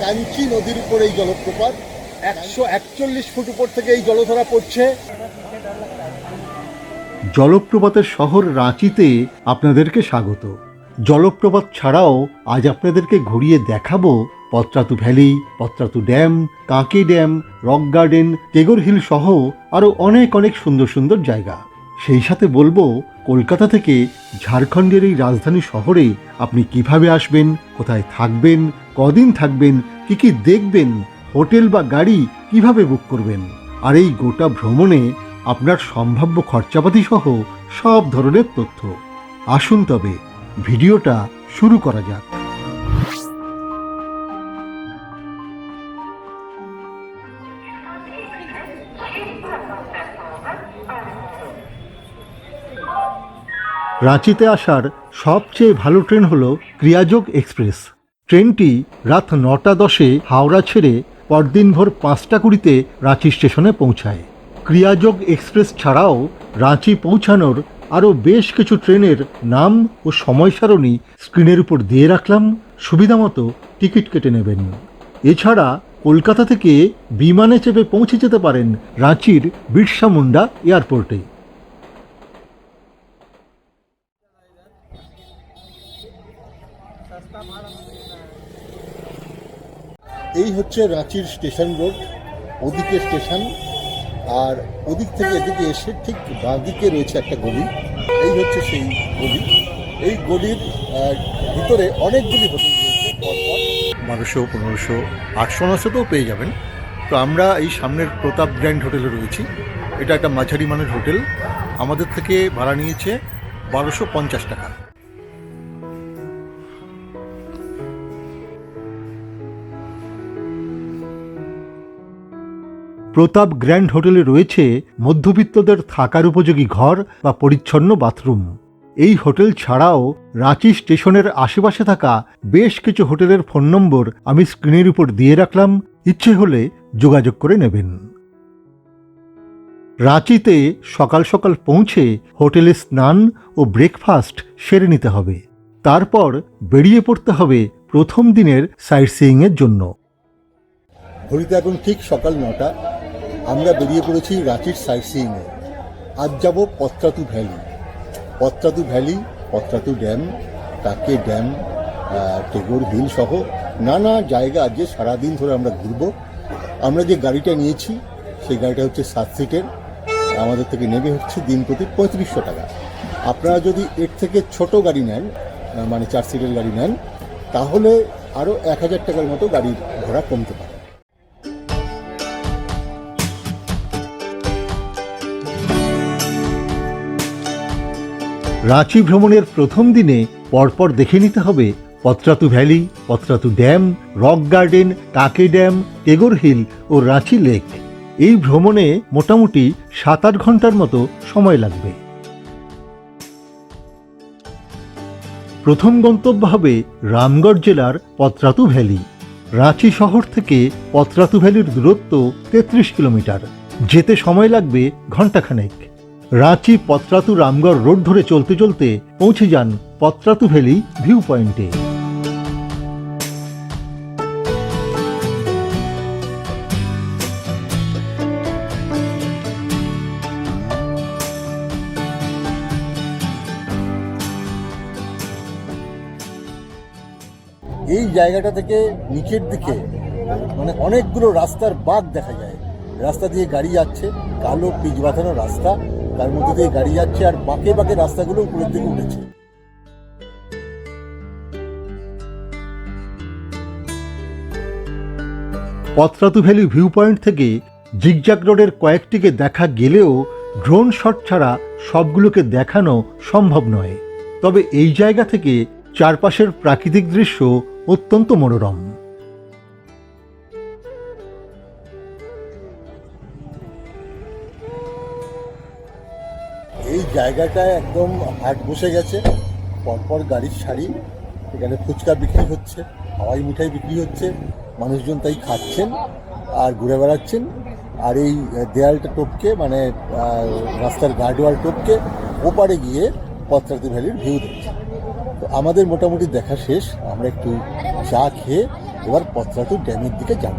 কাঞ্চি নদীর উপর এই জলপ্রপাত। একশো একচল্লিশ ফুট উপর থেকে এই জলধারা পড়ছে। জলপ্রপাতের শহর রাঁচিতে আপনাদেরকে স্বাগত। জলপ্রপাত ছাড়াও আজ আপনাদেরকে ঘুরিয়ে দেখাবো Patratu valley, Patratu dam, কাঁকি dam, rock garden, Tagore hill সহ আরও অনেক অনেক সুন্দর সুন্দর জায়গা। সেই সাথে বলব, কলকাতা থেকে ঝাড়খণ্ডের এই রাজধানী শহরে আপনি কীভাবে আসবেন, কোথায় থাকবেন, কদিন থাকবেন, কি কি দেখবেন, হোটেল বা গাড়ি কীভাবে বুক করবেন, আর এই গোটা ভ্রমণে আপনার সম্ভাব্য খরচাপাতি সহ সব ধরনের তথ্য। আসুন তবে, ভিডিওটা শুরু করা যাক। রাঁচিতে আসার সবচেয়ে ভালো ট্রেন হলো ক্রিয়াযোগ এক্সপ্রেস। ট্রেনটি রাত নটা দশে হাওড়া ছেড়ে পরদিন ভোর পাঁচটা কুড়িতে রাঁচি স্টেশনে পৌঁছায়। ক্রিয়াযোগ এক্সপ্রেস ছাড়াও রাঁচি পৌঁছানোর আরও বেশ কিছু ট্রেনের নাম ও সময় সারণী স্ক্রিনের উপর দিয়ে রাখলাম সুবিধামতো টিকিট কেটে নেবেন। এছাড়া কলকাতা থেকে বিমানে চেপে পৌঁছে যেতে পারেন রাঁচির বিরসা মুন্ডা এয়ারপোর্টে। এই হচ্ছে রাঁচির স্টেশন রোড, ওদিকে স্টেশন, আর ওদিক থেকে এদিকে এসে ঠিক বাঁদিকে রয়েছে একটা গলি। এই হচ্ছে সেই গলি। এই গলির ভিতরে অনেকগুলি হোটেল রয়েছে। বারোশো, পনেরোশো, আটশো নশোতেও পেয়ে যাবেন। তো আমরা এই সামনের প্রতাপ গ্র্যান্ড হোটেলে রয়েছি। এটা একটা মাঝারি মানের হোটেল। আমাদের থেকে ভাড়া নিয়েছে বারোশো পঞ্চাশ টাকা। প্রতাপ গ্র্যান্ড হোটেলে রয়েছে মধ্যবিত্তদের থাকার উপযোগী ঘর বা পরিচ্ছন্ন বাথরুম। এই হোটেল ছাড়াও রাঁচি স্টেশনের আশেপাশে থাকা বেশ কিছু হোটেলের ফোন নম্বর আমি স্ক্রিনের উপর দিয়ে রাখলাম, ইচ্ছে হলে যোগাযোগ করে নেবেন। রাঁচিতে সকাল সকাল পৌঁছে হোটেলে স্নান ও ব্রেকফাস্ট সেরে নিতে হবে। তারপর বেরিয়ে পড়তে হবে প্রথম দিনের সাইট সিইংয়ের জন্য। ঘড়িতে এখন ঠিক সকাল নটা। আমরা বেরিয়ে পড়েছি রাঁচির সাইট সিইংয়ে আজ যাব Patratu valley. Patratu valley, Patratu dam কাকে ড্যাম টেগোর হিল সহ নানা জায়গা আজকে সারাদিন ধরে আমরা ঘুরবো। আমরা যে গাড়িটা নিয়েছি, সেই গাড়িটা হচ্ছে সাত সিটের। আমাদের থেকে নেবে হচ্ছে দিন প্রতি পঁয়ত্রিশশো টাকা। আপনারা যদি এর থেকে ছোট গাড়ি নেন মানে চার সিটের গাড়ি নেন, তাহলে আরও এক হাজার টাকার মতো গাড়ির ভাড়া কমতে পারে। রাঁচি ভ্রমণের প্রথম দিনে পরপর দেখে নিতে হবে Patratu valley, Patratu dam, rock garden, কাকে ড্যাম, টেগর হিল ও রাঁচি লেক। এই ভ্রমণে মোটামুটি সাত আট ঘণ্টার মতো সময় লাগবে। প্রথম গন্তব্য হবে রামগড় জেলার পত্রাতু ভ্যালি। রাঁচি শহর থেকে পত্রাতু ভ্যালির দূরত্ব তেত্রিশ কিলোমিটার। যেতে সময় লাগবে ঘণ্টাখানেক। রাঁচি পত্রাতু রামগড় রোড ধরে চলতে চলতে পৌঁছে যান পত্রাতু ভ্যালি ভিউ পয়েন্টে। এই জায়গাটা থেকে নিচের দিকে মানে অনেকগুলো রাস্তার বাঁক দেখা যায়। রাস্তা দিয়ে গাড়ি যাচ্ছে, কালো পিচ বাঁধানো রাস্তা। তার মধ্যে দিয়ে গাড়ি যাচ্ছে আর বাঁকে বাঁকে রাস্তাগুলো উপরের দিকে উঠেছে। পত্রাতু ভ্যালি ভিউ পয়েন্ট থেকে জিগজাগ রোডের কয়েকটিকে দেখা গেলেও ড্রোন শট ছাড়া সবগুলোকে দেখানো সম্ভব নয়। তবে এই জায়গা থেকে চারপাশের প্রাকৃতিক দৃশ্য অত্যন্ত মনোরম। জায়গাটায় একদম হাট বসে গেছে। পরপর গাড়ির সারি এখানে ফুচকা বিক্রি হচ্ছে, হাওয়াই মিঠাই বিক্রি হচ্ছে, মানুষজন তাই খাচ্ছেন আর ঘুরে বেড়াচ্ছেন। আর এই দেয়ালটা টপকে মানে রাস্তার গার্ডওয়াল টপকে, ওপারে গিয়ে পত্রাতু ভ্যালির ভিউ দেখছে তো আমাদের মোটামুটি দেখা শেষ, আমরা একটু চা খেয়ে এবার পত্রাতু ড্যামের দিকে যাব।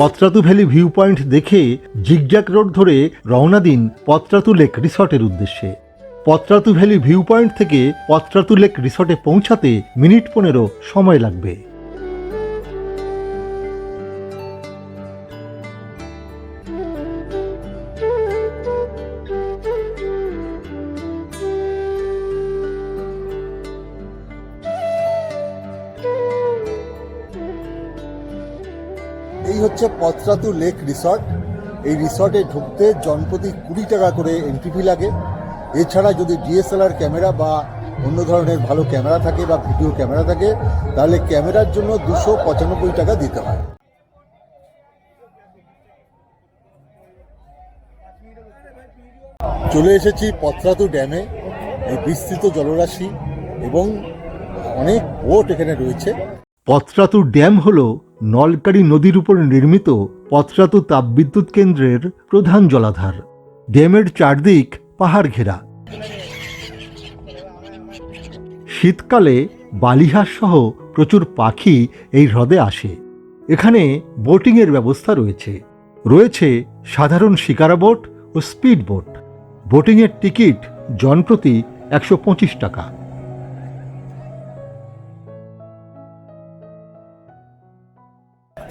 পত্রাতু ভ্যালি ভিউ পয়েন্ট দেখে জিগজ্যাক রোড ধরে রওনা দিন পত্রাতু লেক রিসর্টের উদ্দেশ্যে। পত্রাতু ভ্যালি ভিউ পয়েন্ট থেকে পত্রাতু লেক রিসর্টে পৌঁছাতে মিনিট পনেরো সময় লাগবে। হচ্ছে পত্রাতু লেক রিসর্ট। এই রিসর্টে ঢুকতে জনপ্রতি কুড়ি টাকা করে এন্ট্রি ফি লাগে। এছাড়া যদি ডিএসএলআর ক্যামেরা বা অন্য ধরনের ভালো ক্যামেরা থাকে বা ভিডিও ক্যামেরা থাকে, তাহলে ক্যামেরার জন্য দুশো পঁচানব্বই টাকা দিতে হয়। চলে এসেছি পত্রাতু ড্যামে এই বিস্তৃত জলরাশি এবং অনেক বোট এখানে রয়েছে। পত্রাতু ড্যাম হল নলকারী নদীর উপর নির্মিত পত্রাতু তাপবিদ্যুৎ কেন্দ্রের প্রধান জলাধার। ড্যামের চারদিক পাহাড় ঘেরা। শীতকালে বালিহাঁস সহ প্রচুর পাখি এই হ্রদে আসে। এখানে বোটিংয়ের ব্যবস্থা রয়েছে। রয়েছে সাধারণ শিকারা বোট ও স্পিড বোট। বোটিংয়ের টিকিট জনপ্রতি একশো পঁচিশ টাকা।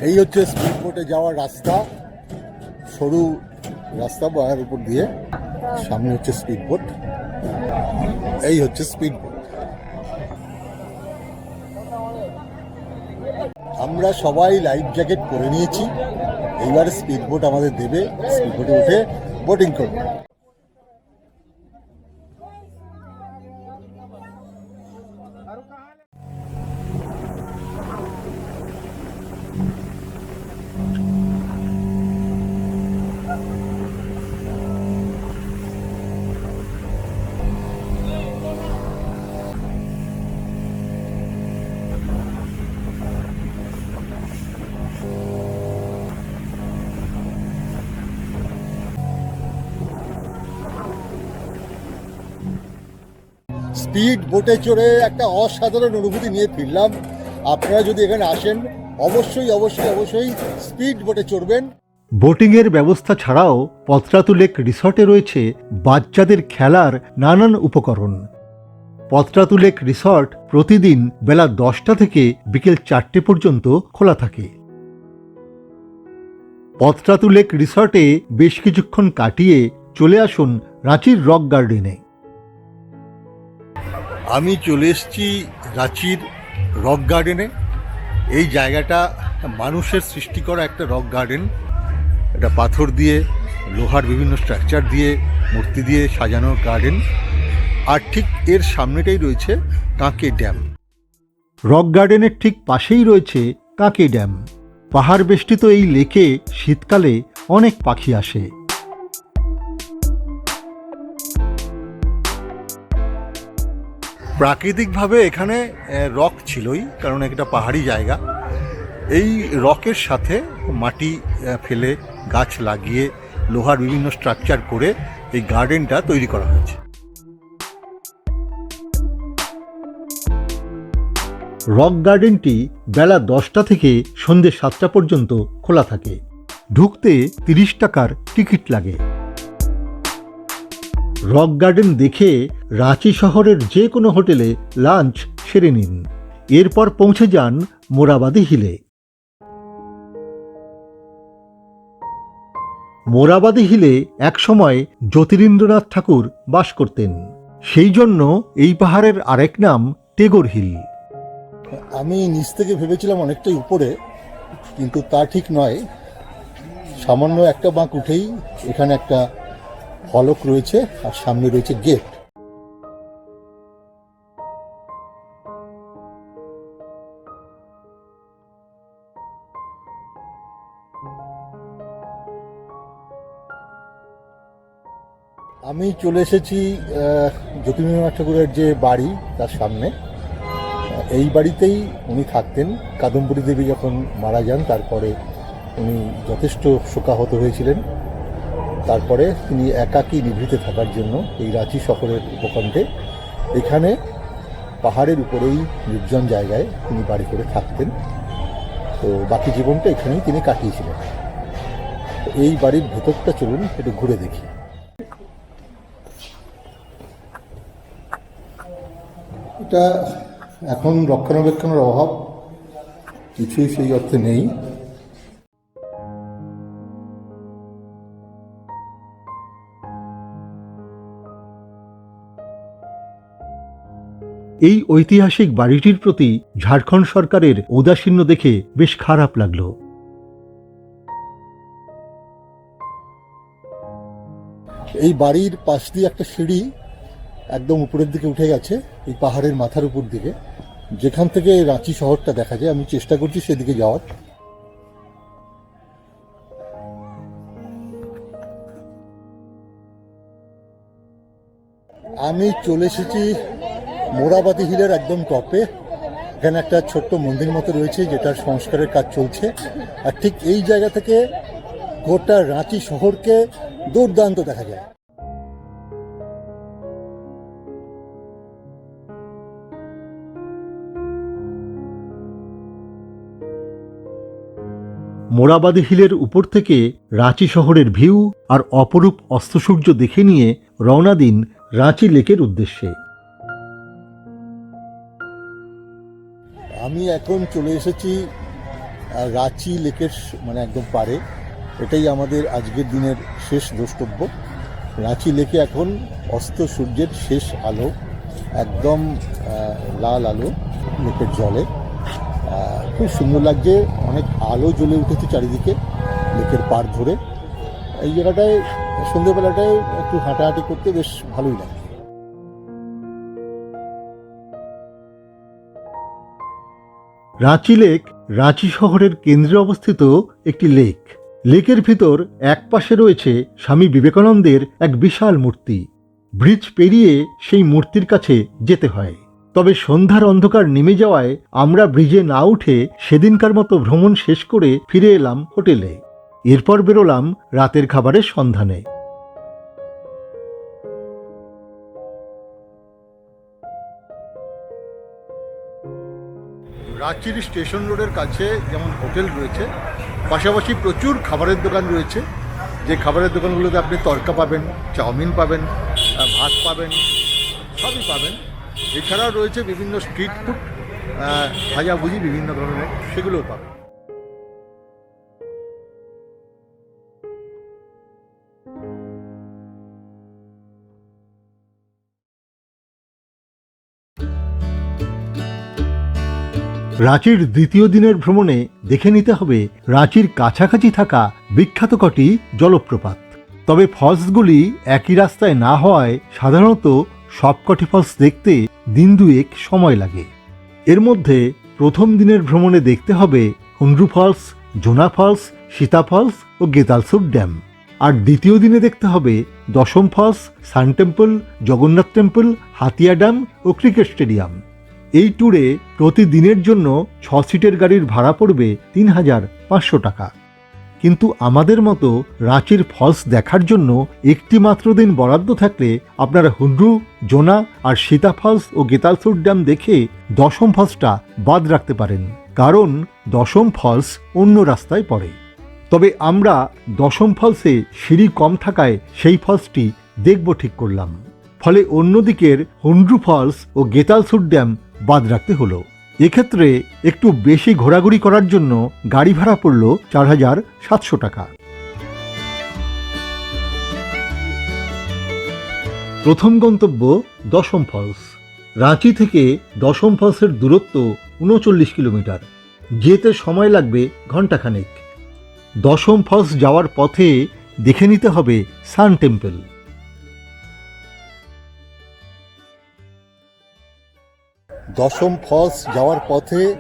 এই হচ্ছে স্পিড বোটে যাওয়ার রাস্তা, সরু রাস্তা বয়ার উপর দিয়ে। সামনে হচ্ছে স্পিড বোট এই হচ্ছে স্পিড বোট আমরা সবাই লাইফ জ্যাকেট পরে নিয়েছি। এইবার স্পিড বোট আমাদের দেবে। স্পিড বোটে উঠে বোটিং করব। স্পিড, বোটে চড়ে একটা অসাধারণ অনুভূতি নিয়ে ফিরলাম। আপনারা যদি এখানে আসেন, অবশ্যই অবশ্যই অবশ্যই স্পিড বোটে চড়বেন। বোটিংয়ের ব্যবস্থা ছাড়াও পত্রাতু লেক রিসর্টে রয়েছে বাচ্চাদের খেলার নানান উপকরণ। পত্রাতু লেক রিসর্ট প্রতিদিন বেলা দশটা থেকে বিকেল চারটে পর্যন্ত খোলা থাকে। পত্রাতু লেক রিসর্টে বেশ কিছুক্ষণ কাটিয়ে চলে আসুন রাঁচির রক গার্ডেনে। আমি চলে এসেছি রাঁচির রক গার্ডেনে। এই জায়গাটা মানুষের সৃষ্টি করা একটা রক গার্ডেন। এটা পাথর দিয়ে, লোহার বিভিন্ন স্ট্রাকচার দিয়ে, মূর্তি দিয়ে সাজানো গার্ডেন। আর ঠিক এর সামনেটাই রয়েছে কাঁকে ড্যাম। রক গার্ডেনের ঠিক পাশেই রয়েছে কাঁকে ড্যাম। পাহাড় বেষ্টিত এই লেকে শীতকালে অনেক পাখি আসে। প্রাকৃতিকভাবে এখানে রক ছিলই, কারণ একটা পাহাড়ি জায়গা। এই রকের সাথে মাটি ফেলে, গাছ লাগিয়ে, লোহার বিভিন্ন স্ট্রাকচার করে এই গার্ডেনটা তৈরি করা হয়েছে। রক গার্ডেনটি বেলা দশটা থেকে সন্ধে সাতটা পর্যন্ত খোলা থাকে। ঢুকতে তিরিশ টাকার টিকিট লাগে। রক গার্ডেন দেখে রাঁচি শহরের যে কোনো হোটেলে লাঞ্চ সেরে নিন। এরপর পৌঁছে যান মোরাবাদি হিলে। মোরাবাদি হিলে একসময় জ্যোতিরিন্দ্রনাথ ঠাকুর বাস করতেন। সেই জন্য এই পাহাড়ের আরেক নাম টেগর হিল। আমি নিচ থেকে ভেবেছিলাম অনেকটাই উপরে, কিন্তু তা ঠিক নয়। সামান্য একটা বাঁক উঠেই এখানে একটা ফলক রয়েছে, আর সামনে রয়েছে গেট। আমি চলে এসেছি জ্যোতির্ময় ঠাকুরের যে বাড়ি তার সামনে। এই বাড়িতেই উনি থাকতেন। কাদম্বরী দেবী যখন মারা যান, তারপরে উনি যথেষ্ট শোকাহত হয়েছিলেন। তারপরে তিনি একাকী নিভৃতে থাকার জন্য এই রাঁচি শহরের উপকণ্ঠে এখানে পাহাড়ের উপরেই নির্জন জায়গায় তিনি বাড়ি করে থাকতেন। তো বাকি জীবনটা এখানেই তিনি কাটিয়েছিলেন। এই বাড়ির ভেতরটা চলুন একটু ঘুরে দেখি। এটা এখন রক্ষণাবেক্ষণের অভাব কিছুই সেই অর্থে নেই। এই ঐতিহাসিক বাড়িটির প্রতি ঝাড়খণ্ড সরকারের ঔদাসীন্য দেখে বেশ খারাপ লাগল। এই বাড়ির পাশ দিয়ে একটা সিঁড়ি একদম উপরের দিকে উঠে গেছে, এই পাহাড়ের মাথার উপর দিকে। যেখান থেকে রাঁচি শহরটা দেখা যায়, আমি চেষ্টা করছি সেদিকে যাওয়ার। আমি চলে এসেছি মোরাবাদি হিলের একদম টপে। এখানে একটা ছোট্ট মন্দির মতো রয়েছে, যেটার সংস্কারের কাজ চলছে। আর ঠিক এই জায়গা থেকে গোটা রাঁচি শহরকে দুর্দান্ত দেখা যায়। মোরাবাদি হিলের উপর থেকে রাঁচি শহরের ভিউ আর অপরূপ অস্তসূর্য দেখে নিয়ে রওনা দিন রাঁচি লেকের উদ্দেশ্যে। আমি এখন চলে এসেছি রাঁচি লেকের মানে একদম পারে। এটাই আমাদের আজকের দিনের শেষ দ্রষ্টব্য। রাঁচি লেকে এখন অস্ত সূর্যের শেষ আলো, একদম লাল আলো লেকের জলে। খুব সুন্দর লাগছে। অনেক আলো জ্বলে উঠেছে চারিদিকে, লেকের পার ধরে। এই জায়গাটায়, সন্ধ্যেবেলাটায় একটু হাঁটাহাঁটি করতে বেশ ভালোই লাগে। রাঁচি লেক, রাঁচি শহরের কেন্দ্রে অবস্থিত একটি লেক। লেকের ভিতর এক পাশে রয়েছে স্বামী বিবেকানন্দের এক বিশাল মূর্তি। ব্রিজ পেরিয়ে সেই মূর্তির কাছে যেতে হয়। তবে সন্ধ্যার অন্ধকার নেমে যাওয়ায় আমরা ব্রিজে না উঠে সেদিনকার মতো ভ্রমণ শেষ করে ফিরে এলাম হোটেলে। এরপর বেরোলাম রাতের খাবারের সন্ধানে। রাঁচির স্টেশন রোডের কাছে যেমন হোটেল রয়েছে, পাশাপাশি প্রচুর খাবারের দোকান রয়েছে। যে খাবারের দোকানগুলোতে আপনি তরকা পাবেন, চাউমিন পাবেন ভাত পাবেন, সবই পাবেন। এছাড়াও রয়েছে বিভিন্ন স্ট্রিট ফুড ভাজাভুজি বিভিন্ন ধরনের, সেগুলোও পাবেন। রাঁচির দ্বিতীয় দিনের ভ্রমণে দেখে নিতে হবে রাঁচির কাছাকাছি থাকা বিখ্যাত কটি জলপ্রপাত। তবে ফলসগুলি একই রাস্তায় না হওয়ায় সাধারণত সবকটি ফলস দেখতে দিন দুয়েক সময় লাগে। এর মধ্যে প্রথম দিনের ভ্রমণে দেখতে হবে Hundru falls, Jonha falls, Sita falls ও গেতালসুর ড্যাম। আর দ্বিতীয় দিনে দেখতে হবে Dassam falls, sun temple, Jagannath temple, Hatia dam ও ক্রিকেট স্টেডিয়াম। এই ট্যুরে প্রতিদিনের জন্য ছ সিটের গাড়ির ভাড়া পড়বে তিন হাজার পাঁচশো টাকা। কিন্তু আমাদের মতো রাঁচির ফলস দেখার জন্য একটি মাত্র দিন বরাদ্দ থাকলে আপনারা হুন্ড্রু জোনা আর সীতা ফলস ও গেতালসুর ড্যাম দেখে দশম ফলসটা বাদ রাখতে পারেন, কারণ দশম ফলস অন্য রাস্তায় পড়ে। তবে আমরা দশম ফলসে সিঁড়ি কম থাকায় সেই ফলসটি দেখব ঠিক করলাম। ফলে অন্যদিকের হুন্ড্রু ফলস ও গেতালসুর ড্যাম বাদ রাখতে হলো। এক্ষেত্রে একটু বেশি ঘোরাঘুরি করার জন্য গাড়ি ভাড়া পড়ল চার হাজার সাতশো টাকা। প্রথম গন্তব্য দশম ফলস। রাঁচি থেকে দশম ফলসের দূরত্ব উনচল্লিশ কিলোমিটার। যেতে সময় লাগবে ঘন্টাখানেক দশম ফলস যাওয়ার পথে দেখে নিতে হবে সান টেম্পল। দশম ফলস যাওয়ার পথে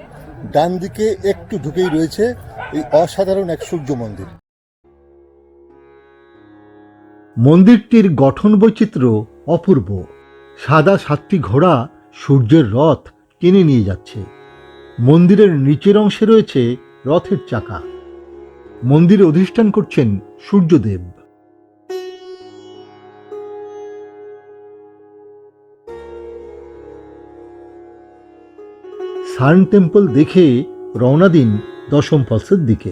ডান দিকে একটু ঢুকেই রয়েছে এই অসাধারণ এক সূর্য মন্দির। মন্দিরটির গঠন বৈচিত্র্য অপূর্ব। সাদা সাতটি ঘোড়া সূর্যের রথ টেনে নিয়ে যাচ্ছে। মন্দিরের নিচের অংশে রয়েছে রথের চাকা। মন্দিরে অধিষ্ঠান করছেন সূর্যদেব। সান টেম্পল দেখে রওনা দিন দশম ফলসের দিকে।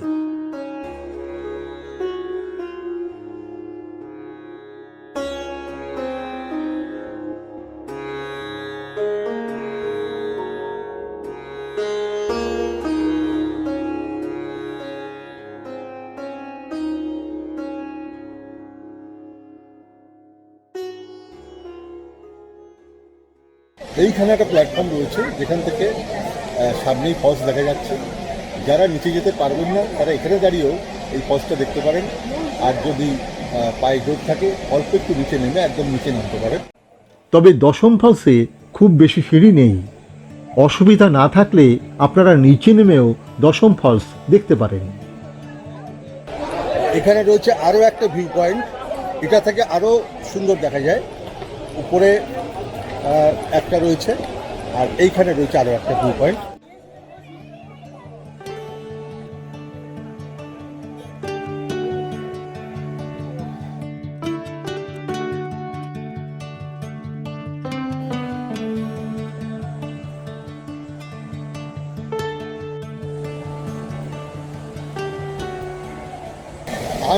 এইখানে একটা প্ল্যাটফর্ম রয়েছে যেখান থেকে আহ, সামনেই ফলস দেখা যাচ্ছে। যারা নিচে যেতে পারবেন না তারা এখানে দাঁড়িয়েও এই ফলসটা দেখতে পারেন। আর যদি পায়ে জোর থাকে অল্প একটু নিচে নেমে একদম নিচে নামতে পারেন। তবে দশম ফলসে খুব বেশি সিঁড়ি নেই। অসুবিধা না থাকলে আপনারা নিচে নেমেও দশম ফলস দেখতে পারেন। এখানে রয়েছে আরও একটা ভিউ পয়েন্ট এটা থেকে আরও সুন্দর দেখা যায়। উপরে একটা রয়েছে। আর এইখানে রয়েছে আরও একটা ভিউ পয়েন্ট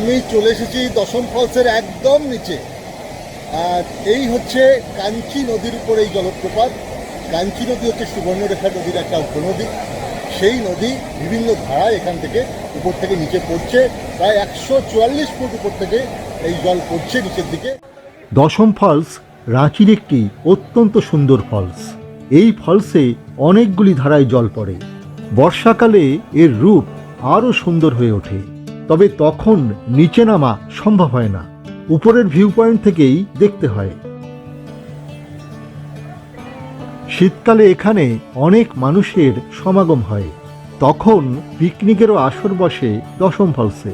আমি চলে এসেছি দশম ফলসের একদম নিচে। আর এই হচ্ছে কাঞ্চি নদীর উপর এই জলপ্রপাত। কাঞ্চি নদী হচ্ছে সুবর্ণরেখা নদীর একটা উপনদী। সেই নদী বিভিন্ন ধারায় এখান থেকে উপর থেকে নিচে পড়ছে। প্রায় একশো চুয়াল্লিশ ফুট উপর থেকে এই জল পড়ছে নিচের দিকে। দশম ফলস রাঁচির একটি অত্যন্ত সুন্দর ফলস এই ফলসে অনেকগুলি ধারায় জল পড়ে। বর্ষাকালে এর রূপ আরও সুন্দর হয়ে ওঠে। তবে তখন নিচে নামা সম্ভব হয় না। উপরের ভিউ পয়েন্ট থেকেই দেখতে হয়। শীতকালে এখানে অনেক মানুষের সমাগম হয়। তখন পিকনিকেরও আসর বসে দশম ফলসে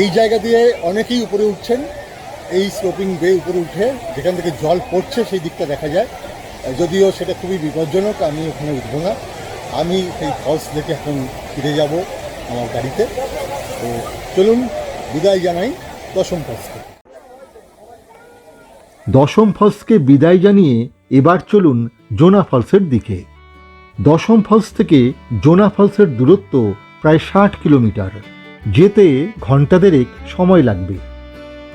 এই জায়গা দিয়ে অনেকেই উপরে উঠছেন। এই স্লোপিং বে উপরে উঠে যেখান থেকে জল পড়ছে সেই দিকটা দেখা যায়। যদিও সেটা খুবই বিপজ্জনক, আমি ওখানে উঠবো না। আমি সেই ফলস দেখে এখন ফিরে যাব আমার গাড়িতে তো চলুন, বিদায় জানাই দশম ফলসকে দশম ফলসকে বিদায় জানিয়ে এবার চলুন জোনা ফলসের দিকে। দশম ফলস থেকে জোনা ফলসের দূরত্ব প্রায় ষাট কিলোমিটার। যেতে ঘণ্টা দেড়েক সময় লাগবে।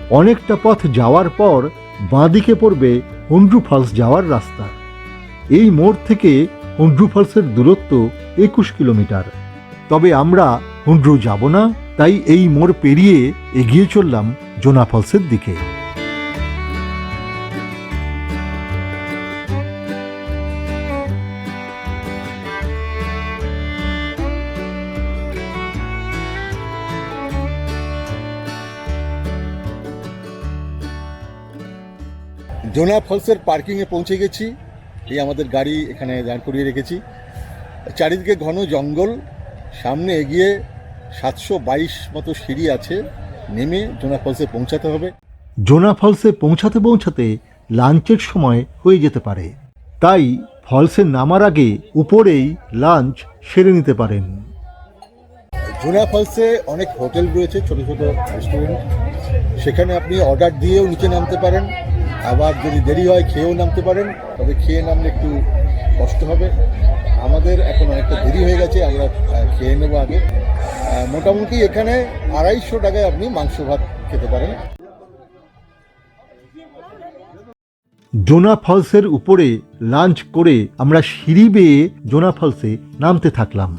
অনেকটা পথ যাওয়ার পর বাঁদিকে পড়বে হুন্ড্রু ফলস যাওয়ার রাস্তা। এই মোড় থেকে হুন্ড্রু ফলসের দূরত্ব একুশ কিলোমিটার। তবে আমরা হুন্ড্রু যাব না, তাই এই মোড় পেরিয়ে এগিয়ে চললাম জোনা ফলসের দিকে। জোনা ফলসের পার্কিংয়ে পৌঁছে গেছি। এই আমাদের গাড়ি এখানে দাঁড় করিয়ে রেখেছি। চারিদিকে ঘন জঙ্গল সামনে এগিয়ে সাতশো বাইশ মতো সিঁড়ি আছে নেমে জোনা ফলসে পৌঁছাতে হবে। জোনা ফলসে পৌঁছাতে পৌঁছাতে লাঞ্চের সময় হয়ে যেতে পারে। তাই ফলসে নামার আগে উপরেই লাঞ্চ সেরে নিতে পারেন। জোনা ফলসে অনেক হোটেল রয়েছে ছোট ছোট রেস্টুরেন্ট। সেখানে আপনি অর্ডার দিয়েও নিচে নামতে পারেন। আবার যদি দেরি হয়, খেয়েও নামতে পারেন, তবে খেয়ে নামলে একটু কষ্ট হবে। আমাদের এখন অনেকটা দেরি হয়ে গেছে, আমরা খেয়ে নেব আগে। মোটামুটি এখানে আড়াইশো টাকায় আপনি মাংস ভাত খেতে পারেন। জোনা ফলসের উপরে লাঞ্চ করে আমরা সিঁড়ি বেয়ে জোনা ফলসে নামতে থাকলাম।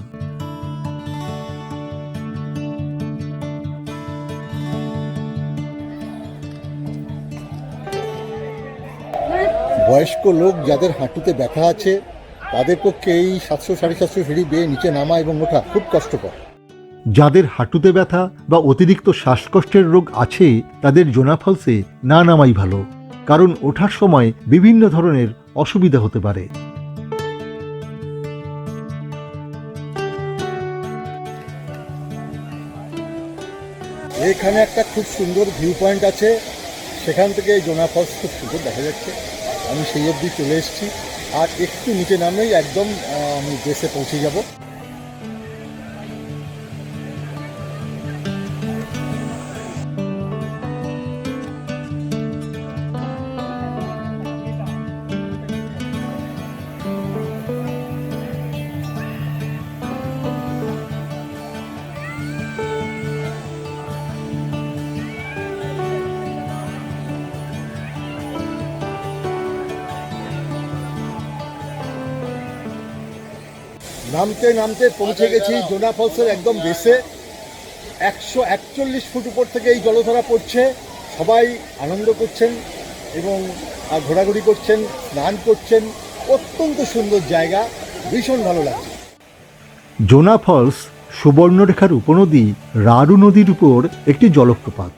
বয়স্ক লোক যাদের হাঁটুতে ব্যথা আছে তাদের পক্ষে এই সাতশো সাড়ে সাতশো সিঁড়ি বেয়ে নিচে নামা এবং ওঠা খুব কষ্টকর। যাদের হাঁটুতে ব্যথা বা অতিরিক্ত শ্বাসকষ্টের রোগ আছে তাদের জোনা ফলসে না নামাই ভালো কারণ ওঠার সময় বিভিন্ন ধরনের অসুবিধা হতে পারে। এখানে একটা খুব সুন্দর ভিউ পয়েন্ট আছে সেখান থেকে জোনা ফলস খুব সুন্দর দেখা যাচ্ছে। আমি সেই অবধি চলে এসেছি। আর একটু নিচে নামলেই একদম আমি দেশে পৌঁছে যাব। নামতে নামতে পৌঁছে গেছি জোনা ফলসের একদম বেসে। একশো একচল্লিশ ফুট উপর থেকে এই জলধারা পড়ছে। সবাই আনন্দ করছেন এবং ঘোরাঘুরি করছেন স্নান করছেন। অত্যন্ত সুন্দর জায়গা ভীষণ ভালো লাগছে। জোনা ফলস সুবর্ণরেখার উপনদী রারু নদীর উপর একটি জলপ্রপাত।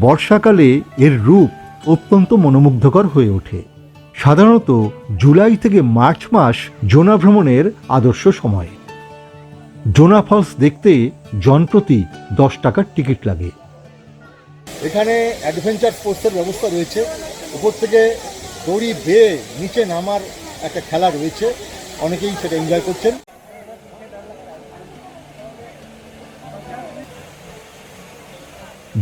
বর্ষাকালে এর রূপ অত্যন্ত মনোমুগ্ধকর হয়ে ওঠে। সাধারণত জুলাই থেকে মার্চ মাস জোনা ভ্রমণের আদর্শ সময়। জোনা ফলস দেখতে জনপ্রতি দশ টাকার টিকিট লাগে। এখানে অ্যাডভেঞ্চার স্পোর্টসের ব্যবস্থা রয়েছে। উপর থেকে দড়ি বেয়ে নিচে নামার একটা খেলা রয়েছে। অনেকেই সেটা এনজয় করছেন।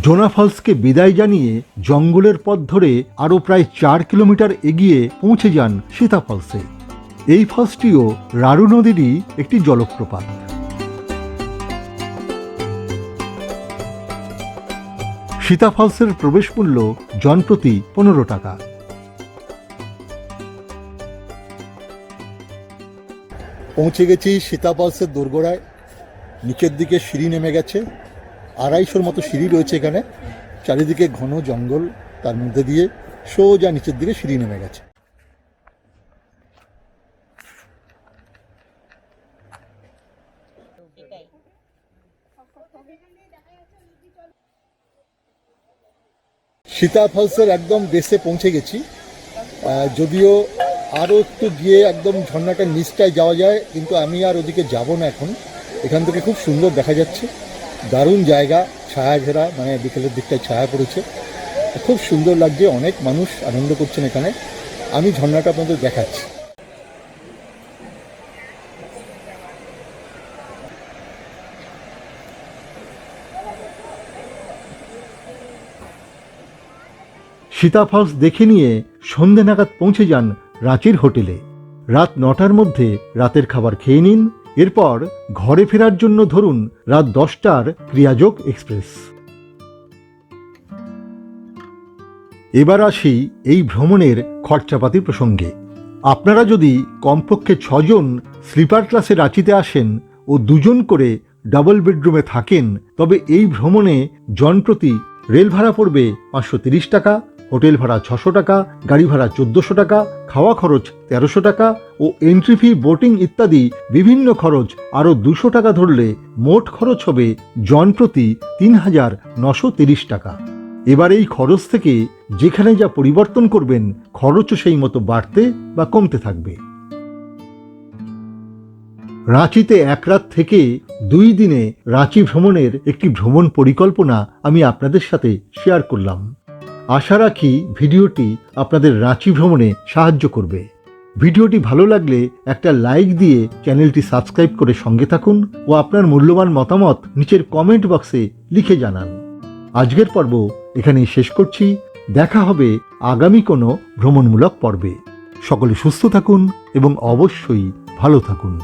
জোনা ফলসকে বিদায় জানিয়ে জঙ্গলের পথ ধরে আরও প্রায় চার কিলোমিটার এগিয়ে পৌঁছে যান সীতা ফলসে। এই ফলসটিও রারু নদীরই একটি জলপ্রপাত। সীতা ফলসের প্রবেশ মূল্য জনপ্রতি পনেরো টাকা। পৌঁছে গেছি সীতাপলসের দোরগোড়ায়। নিচের দিকে সিঁড়ি নেমে গেছে। আড়াইশোর মতো সিঁড়ি রয়েছে এখানে। চারিদিকে ঘন জঙ্গল, তার মধ্যে দিয়ে সোজা নিচের দিকে সিঁড়ি নেমে গেছে। সীতা ফলসের একদম বেসে পৌঁছে গেছি। যদিও আরও একটু গিয়ে একদম ঝর্ণাটার নিচটায় যাওয়া যায়, কিন্তু আমি আর ওদিকে যাব না এখন। এখান থেকে খুব সুন্দর দেখা যাচ্ছে। দারুণ জায়গা ছায়া ঘেরা মানে বিকেলের দিকটায় ছায়া পড়েছে। খুব সুন্দর লাগছে, অনেক মানুষ আনন্দ করছেন এখানে। আমি ঝর্ণাটা আপনাদের দেখাচ্ছি। সীতা ফলস দেখে নিয়ে সন্ধে নাগাদ পৌঁছে যান রাঁচির হোটেলে। রাত নটার মধ্যে রাতের খাবার খেয়ে নিন এরপর ঘরে ফেরার জন্য ধরুন রাত দশটার ক্রিয়াযোগ এক্সপ্রেস। এবার আসি এই ভ্রমণের খরচাপাতি প্রসঙ্গে। আপনারা যদি কমপক্ষে ছজন স্লিপার ক্লাসে রাঁচিতে আসেন ও দুজন করে ডাবল বেডরুমে থাকেন, তবে এই ভ্রমণে জনপ্রতি রেল ভাড়া পড়বে পাঁচশো টাকা হোটেল ভাড়া ছশো টাকা, গাড়ি ভাড়া চোদ্দশো টাকা, খাওয়া খরচ তেরোশো টাকা ও এন্ট্রি ফি বোটিং ইত্যাদি বিভিন্ন খরচ আরও দুশো টাকা ধরলে মোট খরচ হবে জনপ্রতি তিন হাজার নশো তিরিশ টাকা। এবার এই খরচ থেকে যেখানে যা পরিবর্তন করবেন, খরচও সেই মতো বাড়তে বা কমতে থাকবে। রাঁচিতে এক রাত থেকে দুই দিনে রাঁচি ভ্রমণের একটি ভ্রমণ পরিকল্পনা আমি আপনাদের সাথে শেয়ার করলাম। আশা রাখি ভিডিওটি আপনাদের রাঁচি ভ্রমণে সাহায্য করবে। ভিডিওটি ভালো লাগলে একটা লাইক দিয়ে চ্যানেলটি সাবস্ক্রাইব করে সঙ্গে থাকুন ও আপনার মূল্যবান মতামত নিচের কমেন্ট বক্সে লিখে জানান। আজকের পর্ব এখানেই শেষ করছি। দেখা হবে আগামী কোনো ভ্রমণমূলক পর্বে। সকলে সুস্থ থাকুন এবং অবশ্যই ভালো থাকুন।